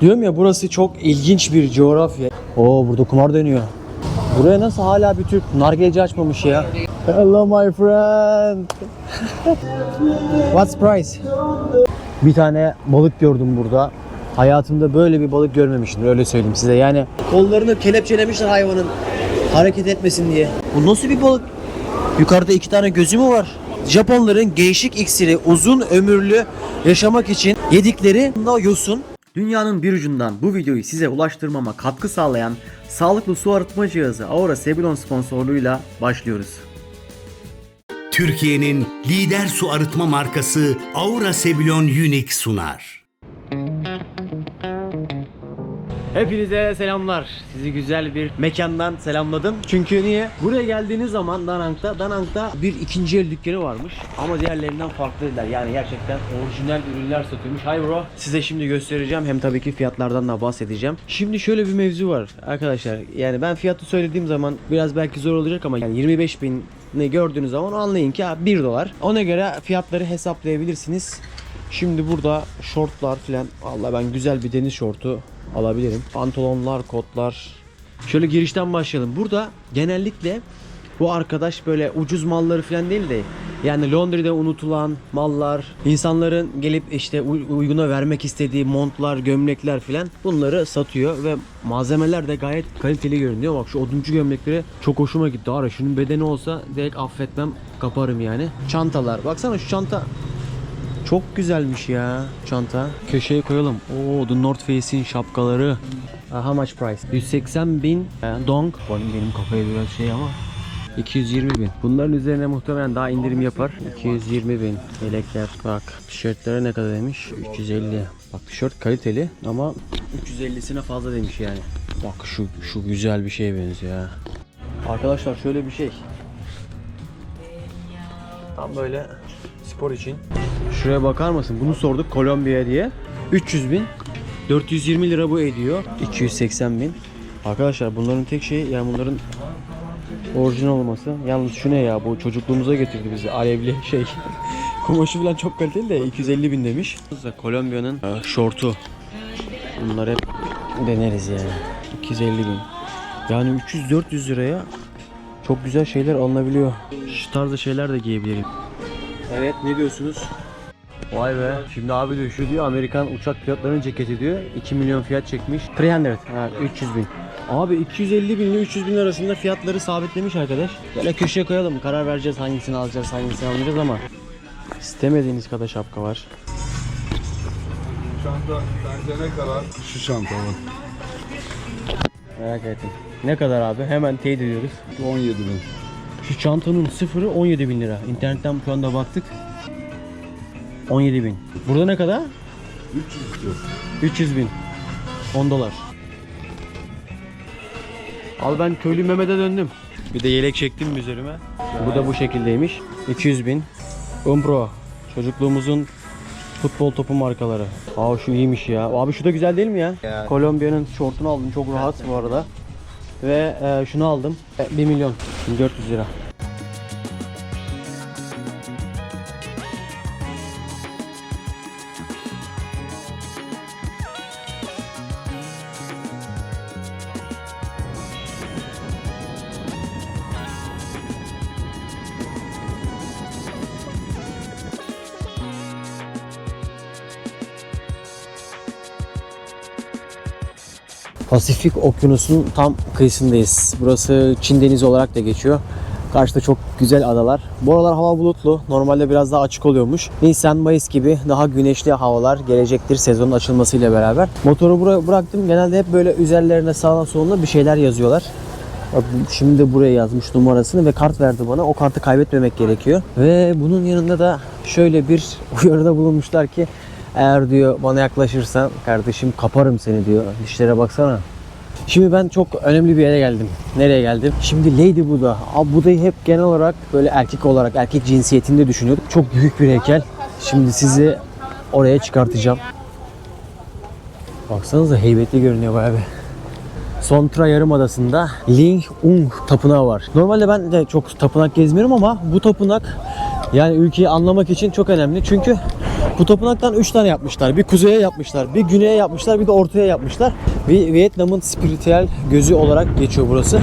Diyorum ya burası çok ilginç bir coğrafya. Oo burada kumar dönüyor. Buraya nasıl hala bir Türk nargileci açmamış ya? Hello my friend. What's price? Bir tane balık gördüm burada. Hayatımda böyle bir balık görmemiştim öyle söyleyeyim size. Yani kollarını kelepçelemişler hayvanın hareket etmesin diye. Bu nasıl bir balık? Yukarıda iki tane gözü mü var? Japonların gençlik iksiri uzun ömürlü yaşamak için yedikleri yosun. Dünyanın bir ucundan bu videoyu size ulaştırmama katkı sağlayan sağlıklı su arıtma cihazı Aura Sebilon sponsorluğuyla başlıyoruz. Türkiye'nin lider su arıtma markası Aura Sebilon Unique sunar. Hepinize selamlar. Sizi güzel bir mekandan selamladım. Çünkü niye? Buraya geldiğiniz zaman Danang'da, Danang'da bir ikinci el dükkanı varmış. Ama diğerlerinden farklıydılar. Yani gerçekten orijinal ürünler satıyormuş. Hi bro. Size şimdi göstereceğim. Hem tabii ki fiyatlardan da bahsedeceğim. Şimdi şöyle bir mevzu var arkadaşlar. Yani ben fiyatı söylediğim zaman biraz belki zor olacak ama yani 25 bin ne gördüğünüz zaman anlayın ki ha, 1 dolar. Ona göre fiyatları hesaplayabilirsiniz. Şimdi burada şortlar filan. Vallahi ben güzel bir deniz şortu alabilirim. Pantolonlar, kotlar. Şöyle girişten başlayalım. Burada genellikle bu arkadaş böyle ucuz malları falan değil de yani Londra'da unutulan mallar, insanların gelip işte uy- uyguna vermek istediği montlar, gömlekler filan bunları satıyor ve malzemeler de gayet kaliteli görünüyor. Bak şu oduncu gömlekleri çok hoşuma gitti. Ara şunun bedeni olsa direkt affetmem, kaparım yani. Çantalar. Baksana şu çanta çok güzelmiş ya çanta. Köşeye koyalım. Oo The North Face'in şapkaları. Uh, how much price? 180 bin uh, dong. Benim, benim kafaya biraz şey ama. 220 bin. Bunların üzerine muhtemelen daha indirim yapar. 220 bin. Yelekler bak. Tişörtlere ne kadar demiş? 350. Bak tişört kaliteli ama 350'sine fazla demiş yani. Bak şu şu güzel bir şeye benziyor ha. Arkadaşlar şöyle bir şey. Tam böyle spor için. Şuraya bakar mısın? Bunu sorduk Kolombiya diye. 300 bin. 420 lira bu ediyor. 280 bin. Arkadaşlar bunların tek şeyi yani bunların orijinal olması. Yalnız şu ne ya bu çocukluğumuza getirdi bizi. Alevli şey. Kumaşı falan çok kaliteli de 250 bin demiş. Kolombiya'nın e, şortu. Bunlar hep deneriz yani. 250 bin. Yani 300-400 liraya çok güzel şeyler alınabiliyor. Şu tarzda şeyler de giyebilirim. Evet ne diyorsunuz? Vay be. Şimdi abi diyor şu diyor Amerikan uçak pilotlarının ceketi diyor. 2 milyon fiyat çekmiş. 300. Ha, 300 bin. Abi 250 bin ile 300 bin arasında fiyatları sabitlemiş arkadaş. Böyle köşeye koyalım. Karar vereceğiz hangisini alacağız hangisini almayacağız ama. istemediğiniz kadar şapka var. Çanta sence ne kadar? Şu çanta bak. Merak ettim. Ne kadar abi? Hemen teyit ediyoruz. 17 bin. Şu çantanın sıfırı 17 bin lira. İnternetten şu anda baktık. 17 bin. Burada ne kadar? 300 istiyor. 300 bin. 10 dolar. Al ben köylü Mehmet'e döndüm. Bir de yelek çektim üzerime. Bu da bu şekildeymiş. 200 bin. Umpro. Çocukluğumuzun futbol topu markaları. Aa şu iyiymiş ya. Abi şu da güzel değil mi ya? Kolombiya'nın şortunu aldım. Çok rahat bu arada. Ve e, şunu aldım. E, 1 milyon. 1400 lira. Pasifik Okyanusu'nun tam kıyısındayız. Burası Çin Denizi olarak da geçiyor. Karşıda çok güzel adalar. Bu aralar hava bulutlu. Normalde biraz daha açık oluyormuş. Nisan, Mayıs gibi daha güneşli havalar gelecektir sezonun açılmasıyla beraber. Motoru buraya bıraktım. Genelde hep böyle üzerlerine sağına soluna bir şeyler yazıyorlar. Bak şimdi de buraya yazmış numarasını ve kart verdi bana. O kartı kaybetmemek gerekiyor. Ve bunun yanında da şöyle bir uyarıda bulunmuşlar ki eğer diyor bana yaklaşırsan kardeşim kaparım seni diyor. Dişlere baksana. Şimdi ben çok önemli bir yere geldim. Nereye geldim? Şimdi Lady Buddha. Abi Buda'yı hep genel olarak böyle erkek olarak, erkek cinsiyetinde düşünüyorduk. Çok büyük bir heykel. Şimdi sizi oraya çıkartacağım. Baksanıza heybetli görünüyor bayağı bir. Sontra Yarımadası'nda Ling Ung Tapınağı var. Normalde ben de çok tapınak gezmiyorum ama bu tapınak yani ülkeyi anlamak için çok önemli. Çünkü Bu tapınaktan 3 tane yapmışlar. Bir kuzeye yapmışlar, bir güneye yapmışlar, bir de ortaya yapmışlar. Vi- Vietnam'ın spiritüel gözü olarak geçiyor burası.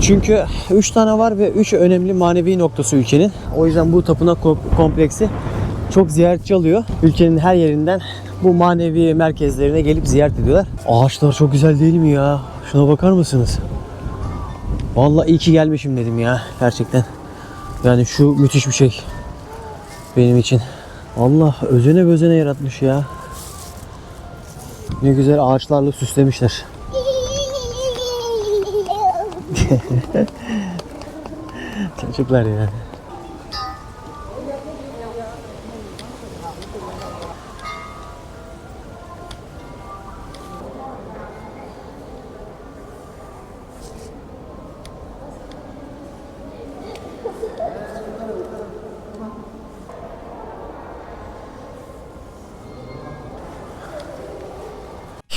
Çünkü 3 tane var ve 3 önemli manevi noktası ülkenin. O yüzden bu tapınak ko- kompleksi çok ziyaretçi alıyor. Ülkenin her yerinden bu manevi merkezlerine gelip ziyaret ediyorlar. Ağaçlar çok güzel değil mi ya? Şuna bakar mısınız? Vallahi iyi ki gelmişim dedim ya gerçekten. Yani şu müthiş bir şey benim için. Allah özene bezene yaratmış ya. Ne güzel ağaçlarla süslemişler. Çocuklar ya.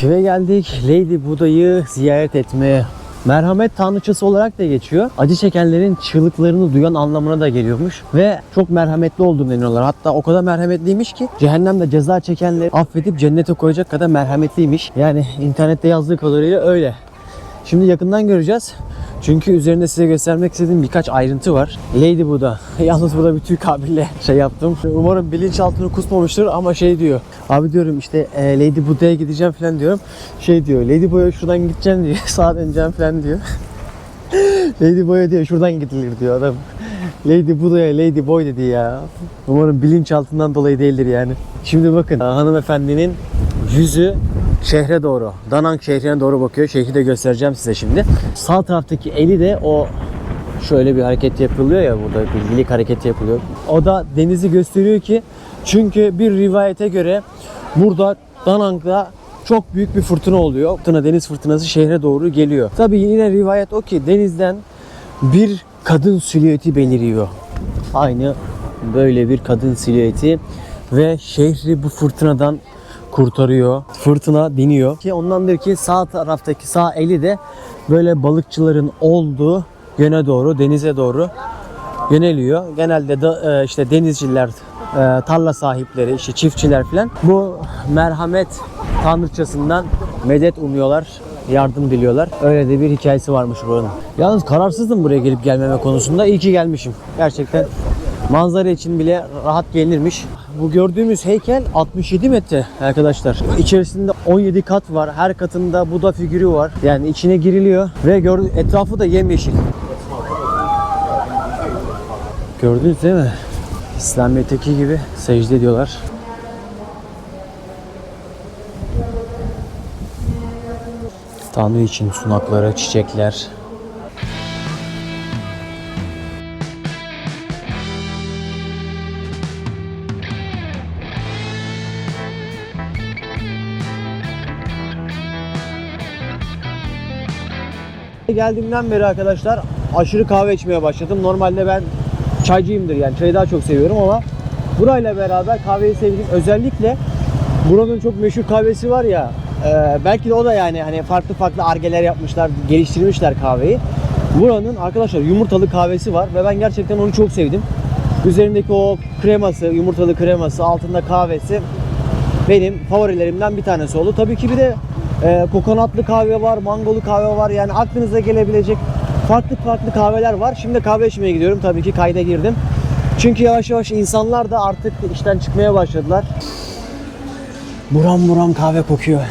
Kime geldik? Lady Buda'yı ziyaret etmeye. Merhamet tanrıçası olarak da geçiyor. Acı çekenlerin çığlıklarını duyan anlamına da geliyormuş. Ve çok merhametli olduğunu deniyorlar. Hatta o kadar merhametliymiş ki cehennemde ceza çekenleri affedip cennete koyacak kadar merhametliymiş. Yani internette yazdığı kadarıyla öyle. Şimdi yakından göreceğiz. Çünkü üzerinde size göstermek istediğim birkaç ayrıntı var. Lady Buddha. Yalnız burada bir Türk abiyle şey yaptım. Umarım bilinçaltını kusmamıştır ama şey diyor. Abi diyorum işte e, Lady Buddha'ya gideceğim falan diyorum. Şey diyor Lady Boy'a şuradan gideceğim diyor. Sağa döneceğim falan diyor. Lady Boy'a diyor şuradan gidilir diyor adam. Lady Buddha'ya Lady Boy dedi ya. Umarım bilinçaltından dolayı değildir yani. Şimdi bakın hanımefendinin yüzü şehre doğru. Danang şehrine doğru bakıyor. Şehri de göstereceğim size şimdi. Sağ taraftaki eli de o şöyle bir hareket yapılıyor ya burada bilgilik hareketi yapılıyor. O da denizi gösteriyor ki çünkü bir rivayete göre burada Danang'da çok büyük bir fırtına oluyor. Fırtına deniz fırtınası şehre doğru geliyor. Tabii yine rivayet o ki denizden bir kadın silüeti beliriyor. Aynı böyle bir kadın silüeti ve şehri bu fırtınadan kurtarıyor. Fırtına diniyor ki ondandır ki sağ taraftaki sağ eli de böyle balıkçıların olduğu yöne doğru denize doğru yöneliyor. Genelde de işte denizciler, e, tarla sahipleri, işte çiftçiler falan bu merhamet tanrıçasından medet umuyorlar, yardım diliyorlar. Öyle de bir hikayesi varmış buranın. Yalnız kararsızdım buraya gelip gelmeme konusunda. İyi ki gelmişim. Gerçekten manzara için bile rahat gelinirmiş. Bu gördüğümüz heykel 67 metre arkadaşlar. İçerisinde 17 kat var. Her katında Buda figürü var. Yani içine giriliyor ve gör, etrafı da yemyeşil. Gördünüz değil mi? İslamiyet'teki gibi secde ediyorlar. Tanrı için sunakları, çiçekler. Geldiğimden beri arkadaşlar aşırı kahve içmeye başladım. Normalde ben çaycıyımdır yani çayı daha çok seviyorum ama burayla beraber kahveyi sevdim. Özellikle buranın çok meşhur kahvesi var ya e, belki de o da yani hani farklı farklı argeler yapmışlar, geliştirmişler kahveyi. Buranın arkadaşlar yumurtalı kahvesi var ve ben gerçekten onu çok sevdim. Üzerindeki o kreması, yumurtalı kreması, altında kahvesi benim favorilerimden bir tanesi oldu. Tabii ki bir de e, kokonatlı kahve var, mangolu kahve var. Yani aklınıza gelebilecek farklı farklı kahveler var. Şimdi kahve içmeye gidiyorum. Tabii ki kayda girdim. Çünkü yavaş yavaş insanlar da artık işten çıkmaya başladılar. Buram buram kahve kokuyor.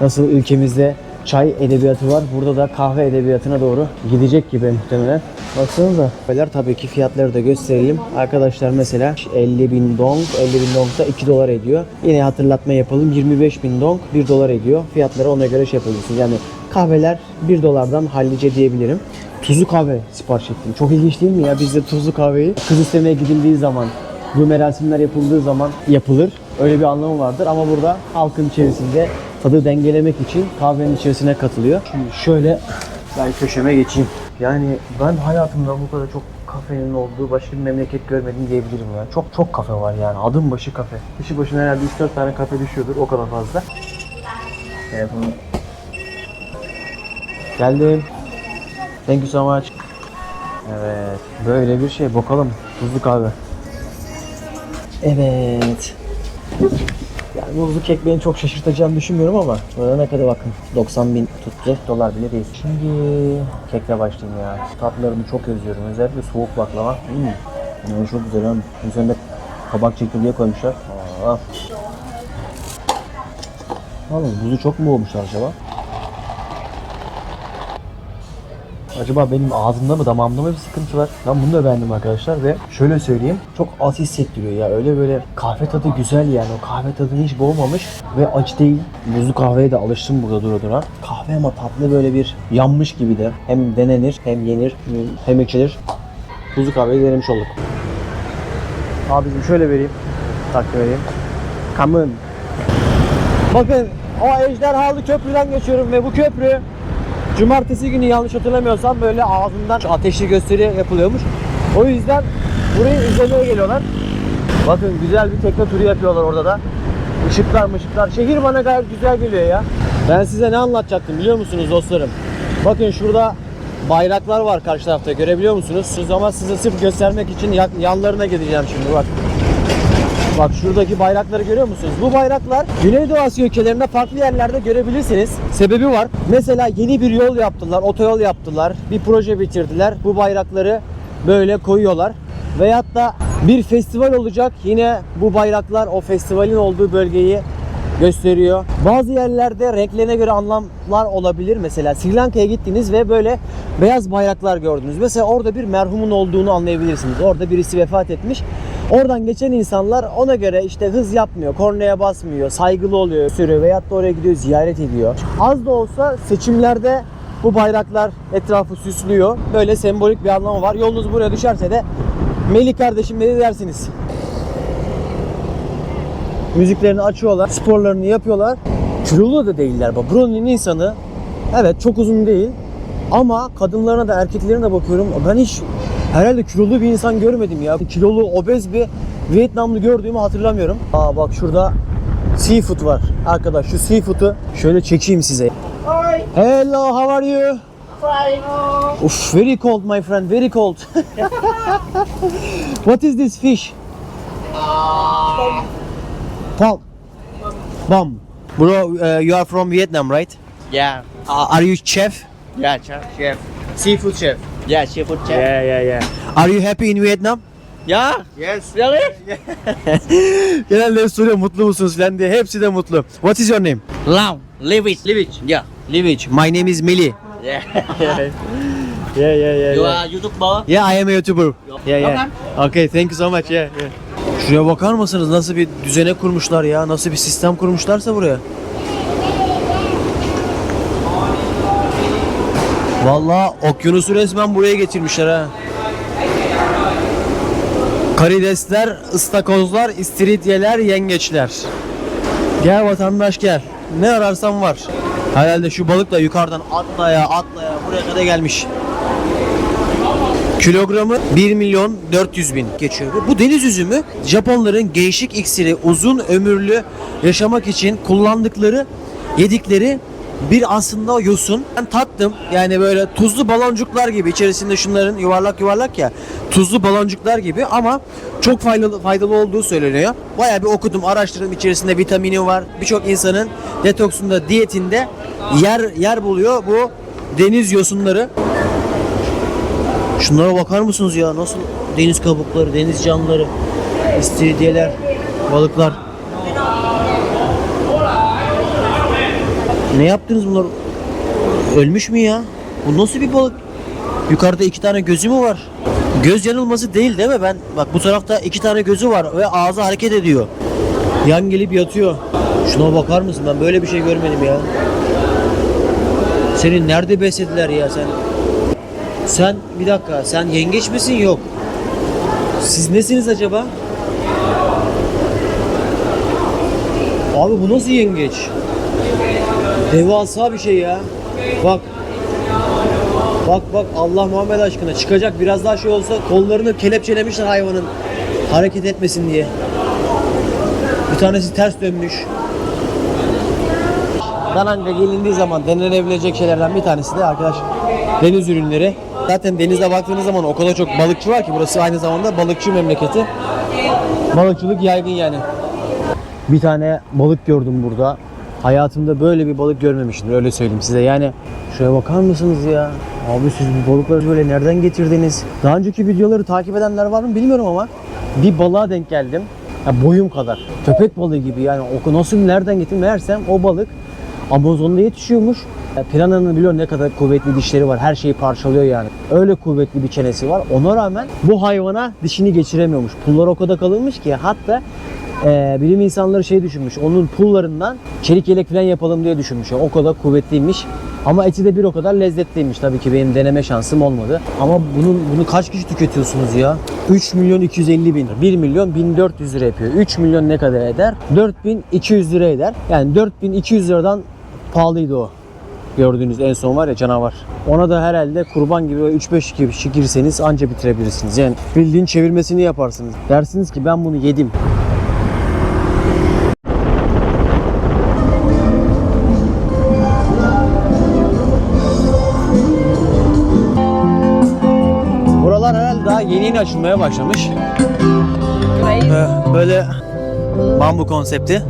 Nasıl ülkemizde çay edebiyatı var. Burada da kahve edebiyatına doğru gidecek gibi muhtemelen. Baksanıza. Kahveler tabii ki fiyatları da gösterelim. Arkadaşlar mesela 50 bin dong, 50 bin dong da 2 dolar ediyor. Yine hatırlatma yapalım. 25 bin dong 1 dolar ediyor. Fiyatları ona göre şey yapabilirsiniz. Yani kahveler 1 dolardan hallice diyebilirim. Tuzlu kahve sipariş ettim. Çok ilginç değil mi ya? Bizde tuzlu kahveyi kız istemeye gidildiği zaman bu merasimler yapıldığı zaman yapılır. Öyle bir anlamı vardır ama burada halkın içerisinde tadı dengelemek için kahvenin içerisine katılıyor. Şimdi şöyle ben köşeme geçeyim. Yani ben hayatımda bu kadar çok kafenin olduğu başka bir memleket görmedim diyebilirim ya. Çok çok kafe var yani. Adım başı kafe. Kişi başına herhalde 3-4 tane kafe düşüyordur. O kadar fazla. Telefonu. Geldim. Thank you so much. Evet. Böyle bir şey. Bakalım. Tuzlu kahve. Evet. Yani muzlu kek beni çok şaşırtacağını düşünmüyorum ama ne kadar bakın 90 bin tuttu dolar bile değil. Şimdi kekle başlayayım ya. Tatlarını çok özlüyorum. Özellikle soğuk baklava. Hmm. Yani çok güzel hem üzerinde kabak çekirdeği koymuşlar. Aa. Oğlum buzu çok mu olmuşlar acaba? Acaba benim ağzımda mı damağımda mı bir sıkıntı var? Ben bunu da beğendim arkadaşlar ve şöyle söyleyeyim çok az hissettiriyor ya öyle böyle kahve tadı güzel yani o kahve tadını hiç boğmamış ve acı değil. Buzlu kahveye de alıştım burada dura dura. Kahve ama tatlı böyle bir yanmış gibi de hem denenir hem yenir hem içilir. Buzlu kahveyi denemiş olduk. Abicim şöyle vereyim. Takdim vereyim. Come on. Bakın o ejderhalı köprüden geçiyorum ve bu köprü Cumartesi günü yanlış hatırlamıyorsam böyle ağzından ateşli gösteri yapılıyormuş. O yüzden burayı izlemeye geliyorlar. Bakın güzel bir tekne turu yapıyorlar orada da. Işıklar mışıklar. Şehir bana gayet güzel geliyor ya. Ben size ne anlatacaktım biliyor musunuz dostlarım? Bakın şurada bayraklar var karşı tarafta görebiliyor musunuz? Siz ama size sırf göstermek için yan- yanlarına gideceğim şimdi bak. Bak şuradaki bayrakları görüyor musunuz? Bu bayraklar Güneydoğu Asya ülkelerinde farklı yerlerde görebilirsiniz. Sebebi var. Mesela yeni bir yol yaptılar, otoyol yaptılar, bir proje bitirdiler. Bu bayrakları böyle koyuyorlar. Veyahut da bir festival olacak. Yine bu bayraklar o festivalin olduğu bölgeyi gösteriyor. Bazı yerlerde renklerine göre anlamlar olabilir. Mesela Sri Lanka'ya gittiniz ve böyle beyaz bayraklar gördünüz. Mesela orada bir merhumun olduğunu anlayabilirsiniz. Orada birisi vefat etmiş. Oradan geçen insanlar ona göre işte hız yapmıyor, kornaya basmıyor, saygılı oluyor, sürüyor veyahut da oraya gidiyor ziyaret ediyor. Az da olsa seçimlerde bu bayraklar etrafı süslüyor. Böyle sembolik bir anlamı var. Yolunuz buraya düşerse de Melih kardeşim ne dersiniz? müziklerini açıyorlar, sporlarını yapıyorlar. Kilolu da değiller bak. Buranın insanı evet çok uzun değil ama kadınlarına da erkeklerine de bakıyorum. Ben hiç herhalde kilolu bir insan görmedim ya. Kilolu, obez bir Vietnamlı gördüğümü hatırlamıyorum. Aa bak şurada seafood var. Arkadaş şu seafood'u şöyle çekeyim size. Hello, how are you? Uf, very cold my friend, very cold. What is this fish? Pulp. Bum. Bro, uh, you are from Vietnam, right? Yeah. Uh, are you chef? Yeah, chef. Chef. Seafood chef. Yeah, seafood chef. Yeah, yeah, yeah. Are you happy in Vietnam? Yeah. Yes. Really? Genelde hep soruyor mutlu musunuz falan diye. Hepsi de mutlu. What is your name? İt. Live it. Yeah. Livic. My name is Meli. Yeah. Yeah, yeah, yeah. you yeah. are YouTuber? Yeah, I am a YouTuber. Yeah, yeah. Okay. Okay, thank you so much. Yeah, yeah. Şuraya bakar mısınız? Nasıl bir düzene kurmuşlar ya? Nasıl bir sistem kurmuşlarsa buraya. Vallahi okyanusu resmen buraya getirmişler ha. Karidesler, ıstakozlar, istiridyeler, yengeçler. Gel vatandaş gel. Ne ararsan var. Herhalde şu balık da yukarıdan atlaya atlaya buraya kadar gelmiş. Kilogramı 1 milyon 400 bin geçiyor. Bu deniz üzümü Japonların gençlik iksiri uzun ömürlü yaşamak için kullandıkları yedikleri bir aslında yosun. Ben tattım yani böyle tuzlu baloncuklar gibi içerisinde şunların yuvarlak yuvarlak ya tuzlu baloncuklar gibi ama çok faydalı, faydalı olduğu söyleniyor. Bayağı bir okudum araştırdım içerisinde vitamini var. Birçok insanın detoksunda diyetinde yer yer buluyor bu deniz yosunları. Şunlara bakar mısınız ya? Nasıl deniz kabukları, deniz canlıları, istiridyeler, balıklar. Ne yaptınız bunlar? Ölmüş mü ya? Bu nasıl bir balık? Yukarıda iki tane gözü mü var? Göz yanılması değil değil mi? Ben bak bu tarafta iki tane gözü var ve ağzı hareket ediyor. Yan gelip yatıyor. Şuna bakar mısın? Ben böyle bir şey görmedim ya. Seni nerede beslediler ya sen? Sen bir dakika sen yengeç misin yok? Siz nesiniz acaba? Abi bu nasıl yengeç? Devasa bir şey ya. Bak. Bak bak Allah Muhammed aşkına çıkacak biraz daha şey olsa kollarını kelepçelemişler hayvanın hareket etmesin diye. Bir tanesi ters dönmüş. Dananga gelindiği zaman denenebilecek şeylerden bir tanesi de arkadaş deniz ürünleri. Zaten denizde baktığınız zaman o kadar çok balıkçı var ki burası aynı zamanda balıkçı memleketi. Balıkçılık yaygın yani. Bir tane balık gördüm burada. Hayatımda böyle bir balık görmemiştim öyle söyleyeyim size. Yani şuraya bakar mısınız ya? Abi siz bu balıkları böyle nereden getirdiniz? Daha önceki videoları takip edenler var mı bilmiyorum ama bir balığa denk geldim. Ya boyum kadar. Köpek balığı gibi yani o nasıl nereden getirdim meğersem o balık Amazon'da yetişiyormuş. Ya Piranha'nın biliyor ne kadar kuvvetli dişleri var. Her şeyi parçalıyor yani. Öyle kuvvetli bir çenesi var. Ona rağmen bu hayvana dişini geçiremiyormuş. Pulları o kadar kalınmış ki hatta e, bilim insanları şey düşünmüş. Onun pullarından çelik yelek falan yapalım diye düşünmüş. O kadar kuvvetliymiş. Ama eti de bir o kadar lezzetliymiş. Tabii ki benim deneme şansım olmadı. Ama bunun bunu kaç kişi tüketiyorsunuz ya? 3 milyon 250 bin. 1 milyon 1400 lira yapıyor. 3 milyon ne kadar eder? 4200 lira eder. Yani 4200 liradan pahalıydı o. Gördüğünüz en son var ya canavar. Ona da herhalde kurban gibi böyle 3-5 kişi girseniz anca bitirebilirsiniz. Yani bildiğin çevirmesini yaparsınız. Dersiniz ki ben bunu yedim. Yeni açılmaya başlamış. Ee, Böyle bambu konsepti.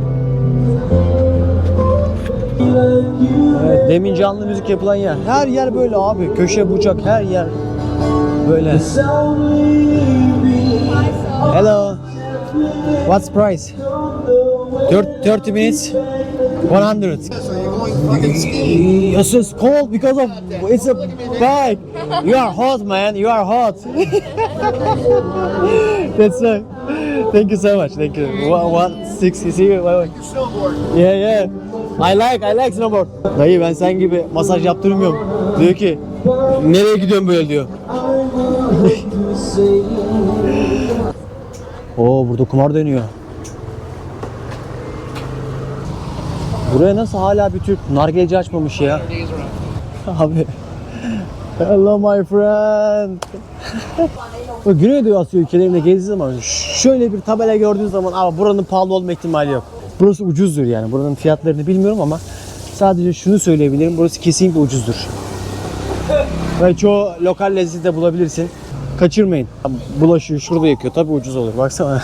Evet, demin canlı müzik yapılan yer. Her yer böyle abi. Köşe bucak her yer böyle. Hello. What's price? Thir- 30 minutes. 100. Yes, it's cold because of it's a bag. You are hot, man. You are hot. That's right. Thank you so much. Thank you. What, what six? You see? What, what? Yeah, yeah. I like, I like snowboard. Dayı ben sen gibi masaj yaptırmıyorum. Diyor ki nereye gidiyorsun böyle diyor. Oo burada kumar dönüyor. Buraya nasıl hala bir Türk nargileci açmamış ya? Abi. Hello my friend. Güneydoğu Asya ülkelerinde gezdiği zaman şöyle bir tabela gördüğün zaman abi buranın pahalı olma ihtimali yok. Burası ucuzdur yani. Buranın fiyatlarını bilmiyorum ama sadece şunu söyleyebilirim. Burası kesinlikle ucuzdur. Ve çoğu lokal lezzeti de bulabilirsin. Kaçırmayın. Bulaşığı şurada yakıyor. Tabii ucuz olur. Baksana.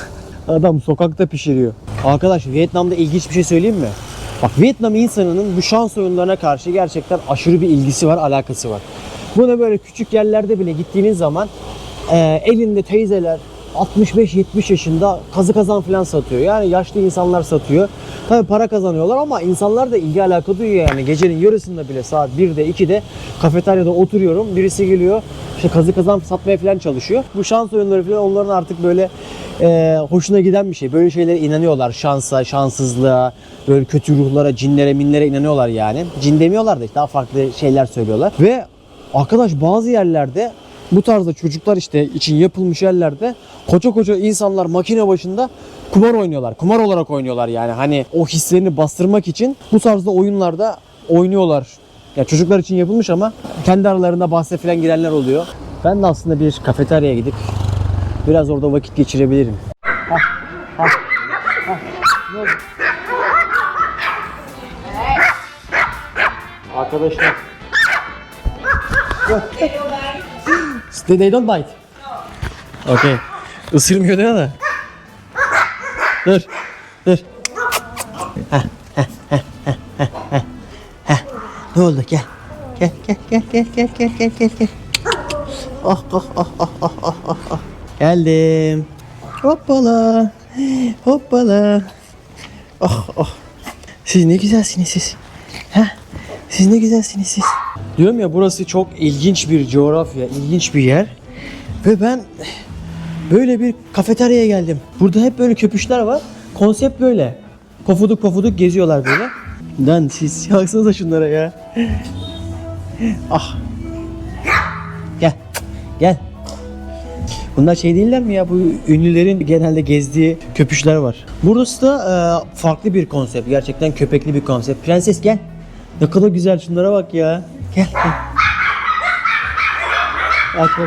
Adam sokakta pişiriyor. Arkadaş Vietnam'da ilginç bir şey söyleyeyim mi? Bak Vietnam insanının bu şans oyunlarına karşı gerçekten aşırı bir ilgisi var, alakası var. Buna böyle küçük yerlerde bile gittiğiniz zaman e, elinde teyzeler 65-70 yaşında kazı kazan falan satıyor. Yani yaşlı insanlar satıyor. Tabii para kazanıyorlar ama insanlar da ilgi alaka duyuyor yani. Gecenin yarısında bile saat 1'de 2'de kafeteryada oturuyorum. Birisi geliyor işte kazı kazan satmaya falan çalışıyor. Bu şans oyunları falan onların artık böyle e, hoşuna giden bir şey. Böyle şeylere inanıyorlar. Şansa, şanssızlığa, böyle kötü ruhlara, cinlere, minlere inanıyorlar yani. Cin demiyorlar da işte daha farklı şeyler söylüyorlar. Ve arkadaş bazı yerlerde bu tarzda çocuklar işte için yapılmış yerlerde koca koca insanlar makine başında kumar oynuyorlar. Kumar olarak oynuyorlar yani. Hani o hislerini bastırmak için bu tarzda oyunlarda oynuyorlar. Ya çocuklar için yapılmış ama kendi aralarında bahse falan girenler oluyor. Ben de aslında bir kafeteryaya gidip biraz orada vakit geçirebilirim. Hah, hah, hah. Ne oldu? Arkadaşlar. They, they don't bite. Okay. Isırmıyor değil mi? Dur. Dur. Heh, heh, heh, heh, heh, heh, heh. Ne oldu? Gel. Gel, gel, gel, gel, gel, gel, gel, gel, gel. Oh, oh, oh, oh, oh, oh, oh, oh. Geldim. Hoppala. Hoppala. Oh, oh. Siz ne güzelsiniz siz. Heh. Siz ne güzelsiniz siz. Diyorum ya burası çok ilginç bir coğrafya, ilginç bir yer. Ve ben böyle bir kafeteryaya geldim. Burada hep böyle köpüşler var. Konsept böyle. Pofuduk pofuduk geziyorlar böyle. Lan siz baksanıza şunlara ya. Ah. Gel. Gel. Bunlar şey değiller mi ya? Bu ünlülerin genelde gezdiği köpüşler var. Burası da e, farklı bir konsept. Gerçekten köpekli bir konsept. Prenses gel. Ne kadar güzel şunlara bak ya. Gel. gel. Bak.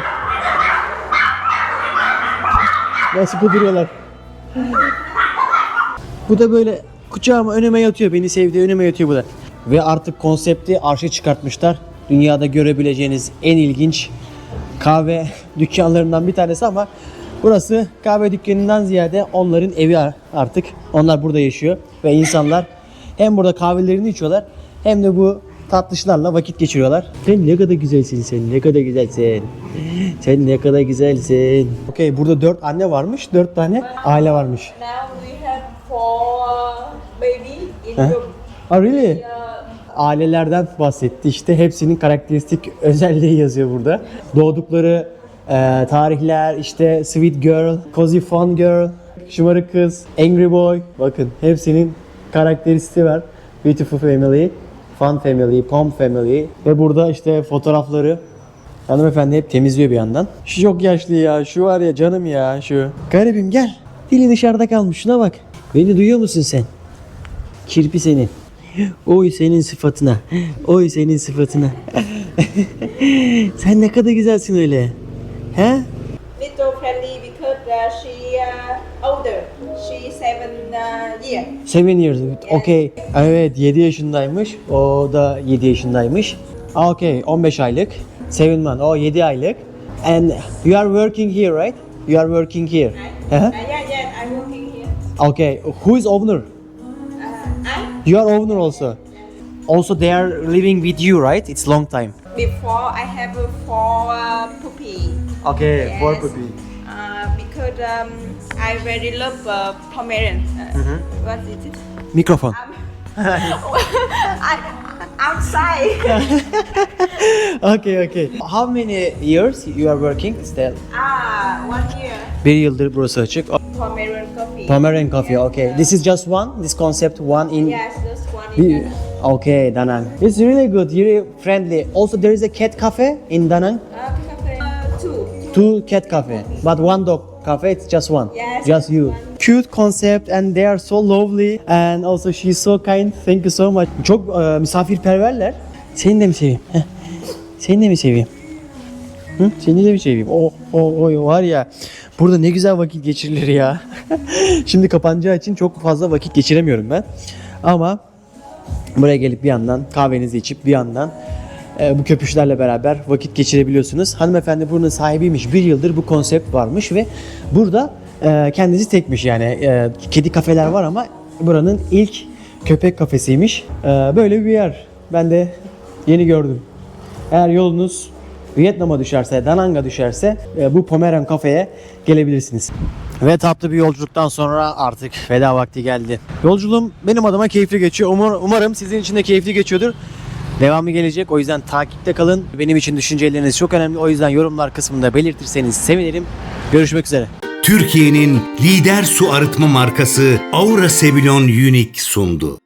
Nasıl kuduruyorlar. Bu da böyle kucağıma önüme yatıyor. Beni sevdiği önüme yatıyor bu da. Ve artık konsepti arşa çıkartmışlar. Dünyada görebileceğiniz en ilginç kahve dükkanlarından bir tanesi ama Burası kahve dükkanından ziyade onların evi artık. Onlar burada yaşıyor ve insanlar hem burada kahvelerini içiyorlar hem de bu tatlışlarla vakit geçiriyorlar. Sen ne kadar güzelsin sen, ne kadar güzelsin. Sen ne kadar güzelsin. Okey burada dört anne varmış, dört tane aile varmış. Now we have four baby in room. Oh really? Ailelerden bahsetti. İşte hepsinin karakteristik özelliği yazıyor burada. Doğdukları e, tarihler, işte Sweet Girl, Cozy Fun Girl, Şımarık Kız, Angry Boy. Bakın hepsinin karakteristiği var. Beautiful Family, Fun Family, Pom Family ve burada işte fotoğrafları Hanımefendi hep temizliyor bir yandan. Şu çok yaşlı ya. Şu var ya canım ya şu. Garibim gel. Dili dışarıda kalmış. Şuna bak. Beni duyuyor musun sen? Kirpi senin. Oy senin sıfatına. Oy senin sıfatına. Sen ne kadar güzelsin öyle. He? little friendly because she older. She seven uh, year. Seven years. Okay. Evet 7 yaşındaymış. O da 7 yaşındaymış. Ah, Okay 15 aylık. Seven month. O 7 aylık. And you are working here right? You are working here. Hı hı. Uh, yeah, yeah, I'm working here. Okay. Who is owner? Uh, I You are owner also. Also they are living with you right? It's long time. before I have a four uh, puppy. Okay. Yes. Uh, because um, I very love uh, Pomeranian. Uh, What is it? Mikrofon. I, outside. okay okay. How many years you are working still? ah, one year. Bir yıldır burası açık. Pomeranian coffee. Pomeranian coffee. Okay. This is just one. This concept one in. yes, just one in Bir- Okay, Danang. It's really good, really friendly. Also, there is a cat cafe in Danang. Uh, cafe. Uh, two. Two cat cafe, but one dog cafe. It's just one. Yes, Just you. Cute concept and they are so lovely and also she's so kind. Thank you so much. Çok e, misafirperverler. Seni de mi seveyim? Heh. Seni de mi seveyim? Hı? Seni de mi seveyim? Oh, oh, oh, var ya. Burada ne güzel vakit geçirilir ya. Şimdi kapanacağı için çok fazla vakit geçiremiyorum ben. Ama buraya gelip bir yandan kahvenizi içip bir yandan bu köpüşlerle beraber vakit geçirebiliyorsunuz. Hanımefendi buranın sahibiymiş. Bir yıldır bu konsept varmış ve burada e, kendisi tekmiş yani. E, kedi kafeler var ama buranın ilk köpek kafesiymiş. E, böyle bir yer. Ben de yeni gördüm. Eğer yolunuz Vietnam'a düşerse, Danang'a düşerse bu Pomeran kafeye gelebilirsiniz. Ve tatlı bir yolculuktan sonra artık veda vakti geldi. Yolculuğum benim adıma keyifli geçiyor. Umar- umarım sizin için de keyifli geçiyordur. Devamı gelecek. O yüzden takipte kalın. Benim için düşünceleriniz çok önemli. O yüzden yorumlar kısmında belirtirseniz sevinirim. Görüşmek üzere. Türkiye'nin lider su arıtma markası Aura Sebilon Unique sundu.